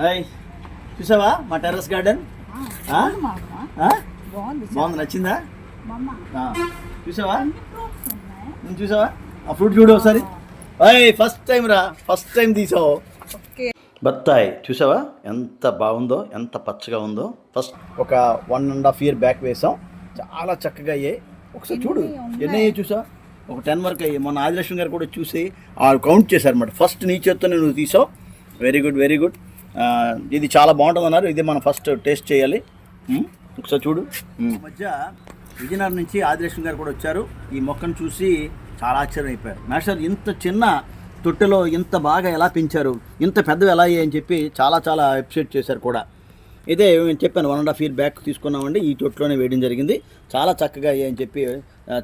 Hi చూసావా మా terrace garden? బాగుంది నచ్చిందా. చూసావా? నేను చూసావా? ఆ ఫ్రూట్ చూడు ఒకసారి. హాయ్ ఫస్ట్ టైం రా ఫస్ట్ టైం తీసావు. బత్తాయి చూసావా? ఎంత బాగుందో ఎంత పచ్చగా ఉందో. ఫస్ట్ ఒక one and half year back వేసాం. చాలా చక్కగా అయ్యాయి. ఒకసారి చూడు ఎన్ని అయ్యాయి చూసా ఒక టెన్ వరకు అయ్యాయి. మొన్న ఆదిలక్ష్మి గారు కూడా చూసి వాళ్ళు కౌంట్ చేశారన్నమాట. ఫస్ట్ నీ చేత్తోనే నువ్వు తీసావు. వెరీ గుడ్ వెరీ గుడ్ ఇది చాలా బాగుంటుంది అన్నారు ఇది మనం ఫస్ట్ టేస్ట్ చేయాలి. ఒకసారి చూడు. ఈ మధ్య విజయనగరం నుంచి ఆదిలక్ష్మి గారు కూడా వచ్చారు. ఈ మొక్కను చూసి చాలా ఆశ్చర్యం అయిపోయారు. మాస్టర్ ఇంత చిన్న తొట్టెలో ఇంత బాగా ఎలా పెంచారు? ఇంత పెద్దవి ఎలా అయ్యాయి అని చెప్పి చాలా చాలా అప్రిషియేట్ చేశారు కూడా. ఇదే నేను చెప్పాను one and half year back తీసుకున్నామండి. ఈ తొట్టులోనే వేయడం జరిగింది. చాలా చక్కగా అని చెప్పి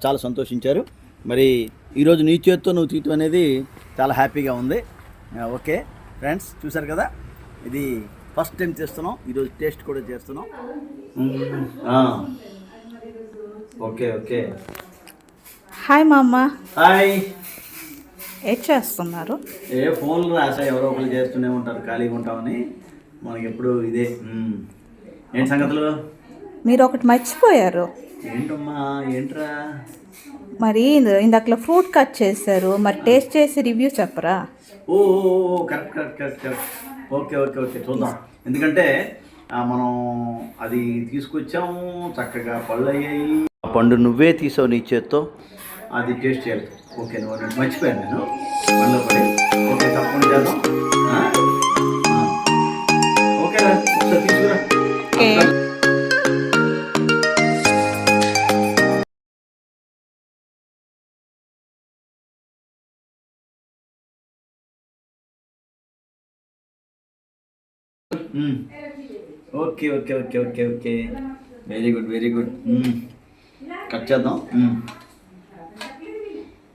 చాలా సంతోషించారు. మరి ఈరోజు నీ చేత్తో నువ్వు తీయటం అనేది చాలా హ్యాపీగా ఉంది. ఓకే. ఫ్రెండ్స్ చూసారు కదా? ఇది ఫస్ట్ టైం చేస్తున్నాం ఈరోజు టేస్ట్ కూడా చేస్తున్నాం. మ్మ్. ఆ. Okay okay. హాయ్ మా అమ్మ హాయ్. ఏం చేస్తున్నారు? ఏ ఫోన్లు రాసా ఎవరో ఒకరు చేస్తూనే ఉంటారు ఖాళీగా ఉంటామని. మనకి ఎప్పుడు ఇదే. మ్మ్. ఏంటి సంగతులు? మీరు ఒకటి మర్చిపోయారు. ఏంటమ్మా ఏంట్రా? మరి ఇందాకలో ఫ్రూట్ కట్ చేశారు మరి టేస్ట్ చేసి రివ్యూ చెప్పరా? ఓ correct correct correct correct. Okay okay okay చూద్దాం. ఎందుకంటే మనం అది తీసుకొచ్చాము చక్కగా పళ్ళు అయ్యాయి ఆ పండు నువ్వే తీసావు నీ చేత్తో అది టేస్ట్ చేయాలి. ఓకే నువ్వు మర్చిపోయాను నేను. పనిలో పడి. ఓకే తప్పకుండా చేద్దాం. ఆ? ఓకేరా ఒకసారి తీసుకురా. Okay. Okay okay okay okay very good very good. Cut చేద్దాం. మ్మ్.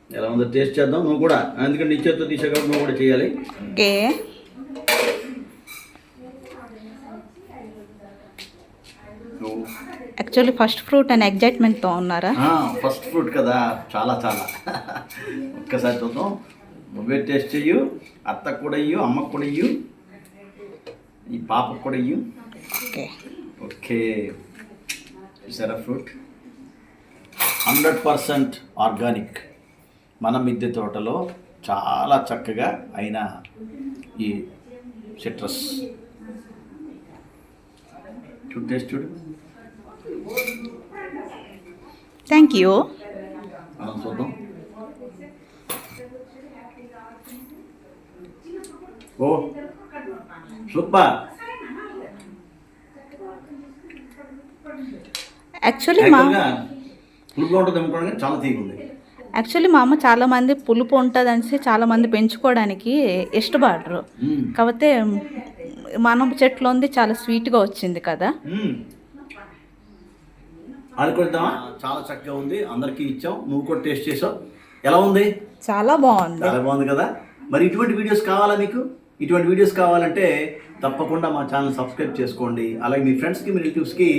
ఎలా ఉందో టేస్ట్ చేద్దాం. నువ్వు కూడా. ఎందుకంటే నీ చేత్తో తీసే కాబట్టి నువ్వు కూడా చేయాలి. ఓకే. యాక్చువల్లీ ఫస్ట్ ఫ్రూట్ అని ఎగ్జైట్మెంట్తో ఉన్నారా? ఫస్ట్ ఫ్రూట్ కదా. చాలా చాలా. ఒక్కసారి చూద్దాం. నువ్వే టేస్ట్ చెయ్యు. అత్తకు కూడా ఇయ్యు అమ్మకు కూడా ఇయ్యు ఈ పాపకు కూడా ఇయ్యు. ఓకే. ఓకే. చూసారా ఫ్రూట్ హండ్రెడ్ పర్సెంట్ ఆర్గానిక్. మన మిద్దె తోటలో చాలా చక్కగా అయిన ఈ సిట్రస్. చూడు టేస్ట్ చూడు. థ్యాంక్ యూ మనం చూద్దాం. ఓ. సూపర్. యాక్చువల్లీ మా పులుపుగా ఉంటుంది అనుకోవడానికి చాలా తీగ ఉంది. యాక్చువల్లీ మా అమ్మ చాలా మంది పులుపు ఉంటుంది అనేసి చాలా మంది పెంచుకోవడానికి ఇష్టపడరు. కాకపోతే మన చెట్లో ఉంది చాలా స్వీట్గా వచ్చింది కదా. ఆడుకొద్దామా చాలా చక్కగా ఉంది. అందరికీ ఇచ్చాం. నువ్వు కూడా టేస్ట్ చేసావు. ఎలా ఉంది? చాలా బాగుంది. చాలా బాగుంది కదా. మరి ఇటువంటి వీడియోస్ కావాలా మీకు? ఇటువంటి వీడియోస్ కావాలంటే తప్పకుండా మా ఛానల్ సబ్స్క్రైబ్ చేసుకోండి. అలాగే మీ ఫ్రెండ్స్కి మీ రిలేటివ్స్కి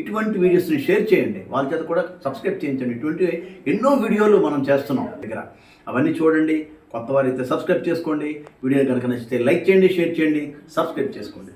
ఇటువంటి వీడియోస్ని షేర్ చేయండి. వాళ్ళ చేత కూడా సబ్స్క్రైబ్ చేయించండి. ఇటువంటి ఎన్నో వీడియోలు మనం చేస్తున్నాం దగ్గర. అవన్నీ చూడండి కొత్త వారైతే సబ్స్క్రైబ్ చేసుకోండి. వీడియో కనుక నచ్చితే లైక్ చేయండి షేర్ చేయండి సబ్స్క్రైబ్ చేసుకోండి.